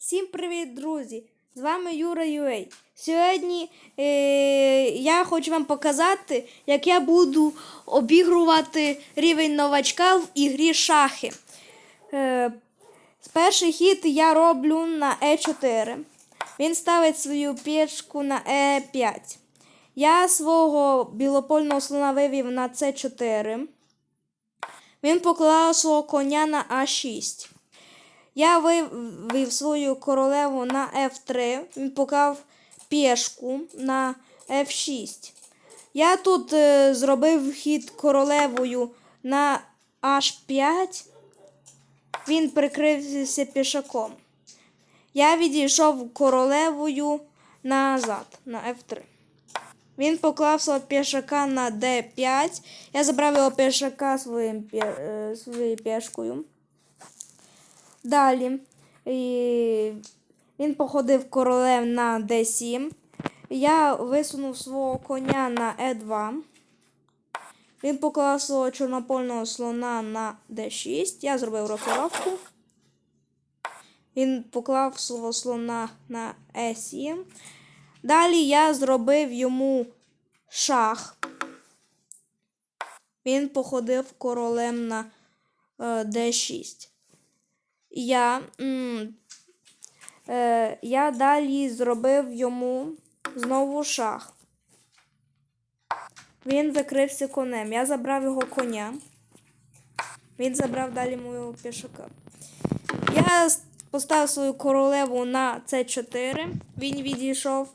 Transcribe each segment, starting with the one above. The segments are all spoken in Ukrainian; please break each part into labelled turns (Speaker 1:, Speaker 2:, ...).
Speaker 1: Всім привіт, друзі! З вами Юра Юей. Сьогодні е, я хочу вам показати, як я буду обігрувати рівень новачка в ігрі шахи. Е, перший хід я роблю на Е4. Він ставить свою пішку на Е5. Я свого білопольного слона вивів на С4. Він поклав свого коня на А6. Я вивів свою королеву на F3, він поклав пішку на F6. Я тут е, зробив хід королевою на H5. Він прикрився пішаком. Я відійшов королевою назад на F3. Він поклав свого пішака на D5. Я забрав його пішака е, своєю пішкою. Далі і він походив королем на d7. Я висунув свого коня на e2. Він поклав свого чорнопольного слона на d6. Я зробив рокировку. Він поклав свого слона на e7. Далі я зробив йому шах. Він походив королем на е, d6 я, е, я далі зробив йому знову шах. Він закрився конем. Я забрав його коня. Він забрав далі мого пішака. Я поставив свою королеву на С4. Він відійшов.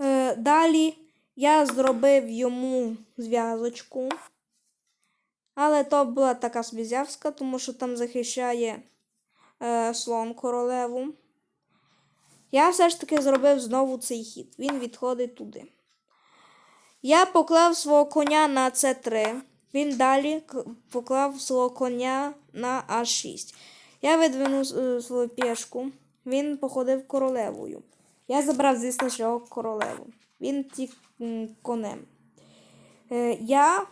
Speaker 1: Е, далі я зробив йому зв'язочку. Але то була така собі зв'язка, тому що там захищає е, слон королеву. Я все ж таки зробив знову цей хід. Він відходить туди. Я поклав свого коня на С3. Він далі поклав свого коня на А6. Я видвинув е, свою пішку. Він походив королевою. Я забрав, звісно, його королеву. Він тік конем. Е, я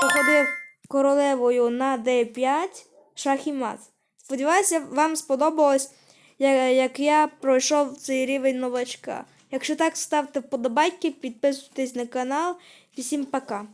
Speaker 1: походив королевою на d5 шах і мат. Сподіваюся, вам сподобалось, як я пройшов цей рівень новачка. Якщо так, ставте вподобайки, підписуйтесь на канал. Всім пока.